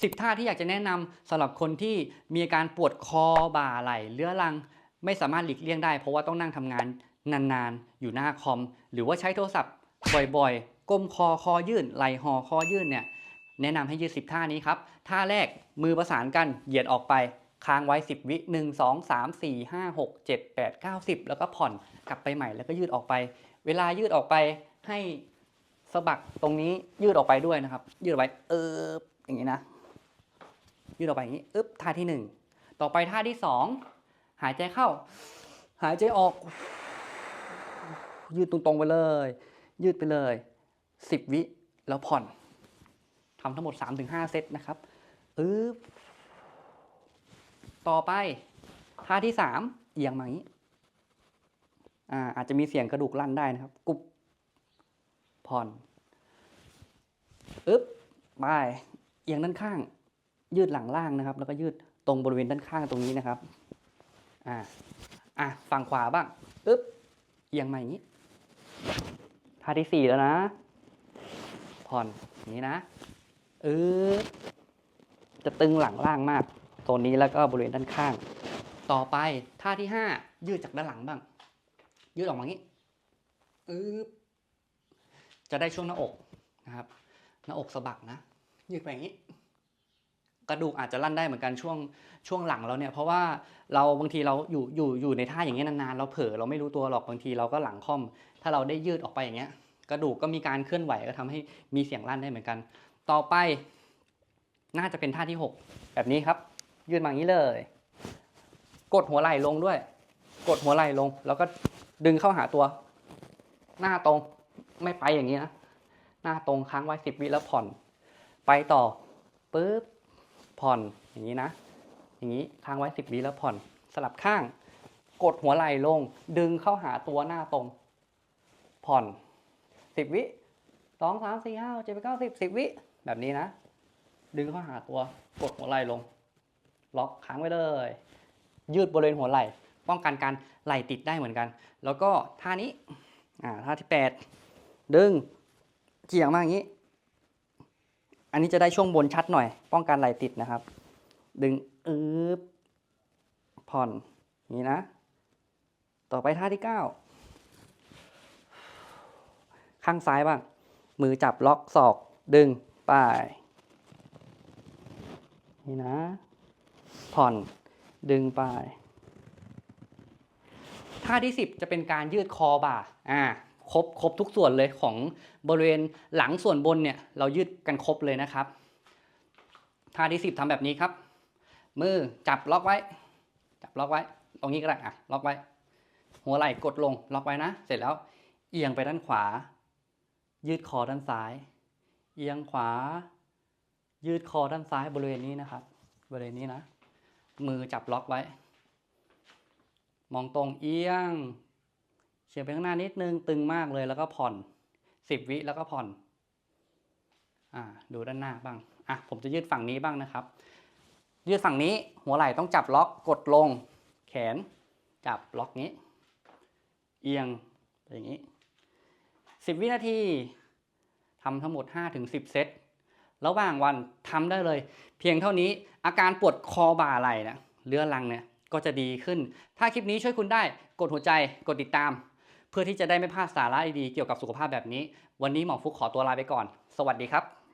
10 ท่าที่อยากจะแนะนำสำหรับคนที่มีอาการปวดคอบ่าไหล่เรื้อรัง ไม่สามารถหลีกเลี่ยงได้ เพราะว่าต้องนั่งทำงานนานๆ อยู่หน้าคอม หรือว่าใช้โทรศัพท์บ่อยๆ ก้มคอคอยื่นไหล่ห่อคอยื่นเนี่ยแนะนำให้ยืด 10 ท่านี้ครับ ท่าแรกมือประสานกันเหยียดออกไปค้างไว้ 10 วิ 1 2 3 4 5 6 7 8 9 10 แล้วก็ผ่อนกลับไปใหม่แล้วก็ยืดออกไป เวลายืดออกไปให้สะบักตรงนี้ยืดออกไปด้วยนะครับ ยืดออกไปเอออย่างนี้นะ ยืดออกไปอย่างนี้อึ๊บท่าที่หนึ่งต่อไปท่าที่สองหายใจเข้า หายใจออก ยืดตรงๆไปเลย ยืดไปเลย 10 วิแล้วผ่อนทำทั้งหมด 3-5 เซตนะครับอึ๊บต่อไปท่าที่สามเอียงมาอย่างนี้อ่าอาจจะมีเสียงกระดูกลั่นได้นะครับ กุบผ่อนอึ๊บไปเอียงด้านข้าง ยืดหลังล่างนะครับ แล้วก็ยืดตรงบริเวณด้านข้างตรงนี้นะครับอ่าอะฝั่งขวาบ้างอึ๊บเอียงมาอย่างนี้ท่าที่สี่แล้วนะ ผ่อนนี้นะเอึ๊บจะตึงหลังล่างมากโซนนี้แล้วก็บริเวณด้านข้าง ต่อไปท่าที่ห้ายืดจากด้านหลังบ้าง ยืดออกมาอย่างนี้อึ๊บจะได้ช่วงหน้าอกนะครับ หน้าอกสะบักนะ ยืดไปอย่างนี้ กระดูกอาจจะลั่นได้เหมือนกันช่วงช่วงหลังเราเนี่ยเพราะว่าเราบางทีเราอยู่อยู่อยู่ในท่าอย่างเงี้ยนานๆเราเผลอเราไม่รู้ตัวหรอกบางทีเราก็หลังค่อม ถ้าเราได้ยืดออกไปอย่างเงี้ยกระดูกก็มีการเคลื่อนไหวก็ทำให้มีเสียงลั่นได้เหมือนกัน ต่อไป น่าจะเป็นท่าที่ 6 แบบนี้ครับ ยืดมาอย่างนี้เลย กดหัวไหล่ลงด้วย กดหัวไหล่ลง แล้วก็ดึงเข้าหาตัว หน้าตรงไม่ไปอย่างนี้นะหน้าตรงค้างไว้สิบวิแล้วผ่อน ไปต่อปึ๊บ ผ่อนอย่างนี้นะ อย่างนี้ค้างไว้สิบวิแล้วผ่อน สลับข้าง กดหัวไหล่ลง ดึงเข้าหาตัวหน้าตรง ผ่อนสิบวิสองสามสี่ห้าเจ็ดแปดเก้าสิบสิบวิแบบนี้นะ ดึงเข้าหาตัวกดหัวไหล่ลง ล็อกค้างไว้เลย ยืดบริเวณหัวไหล่ ป้องกันการไหล่ติดได้เหมือนกัน แล้วก็ท่านี้อ่าท่าที่แปดดึงเจียงมาอย่างนี้ อันนี้จะได้ช่วงบนชัดหน่อย ป้องกันไหลติดนะครับ ดึงอึบผ่อนนี้นะ ต่อไปท่าที่ 9 ข้างซ้ายบ้าง มือจับล็อกศอกดึงไปนี่นะ ผ่อนดึงไปท่าที่ 10 จะเป็นการยืดคอบ่าอ่า ครบครบทุกส่วนเลยของบริเวณหลังส่วนบนเนี่ยเรายืดกันครบเลยนะครับท่าที่ 10ทำแบบนี้ครับ มือจับล็อกไว้ จับล็อกไว้ ตรงนี้ก็ได้อะล็อกไว้ หัวไหล่กดลงล็อกไว้นะ เสร็จแล้วเอียงไปด้านขวา ยืดคอด้านซ้าย เอียงขวา ยืดคอด้านซ้ายบริเวณนี้นะครับ บริเวณนี้นะ มือจับล็อกไว้ มองตรงเอียง ฉียงไปข้างหน้านิดนึงตึงมากเลยแล้วก็ผ่อนสิบวิแล้วก็ผ่อนอ่าดูด้านหน้าบ้างอะผมจะยืดฝั่งนี้บ้างนะครับ ยืดฝั่งนี้หัวไหล่ต้องจับล็อกกดลง แขนจับล็อกนี้ เอียงอย่างนี้สิบวินาทีทำทั้งหมด 5-10 เซตระหว่างวันทำได้เลย เพียงเท่านี้อาการปวดคอบ่าไหล่นะเรื้อรังเนี่ยก็จะดีขึ้น ถ้าคลิปนี้ช่วยคุณได้ กดหัวใจ กดติดตาม เพื่อที่จะได้ไม่พลาดสาระดีๆเกี่ยวกับสุขภาพแบบนี้ วันนี้หมอฟุกขอตัวลาไปก่อน สวัสดีครับ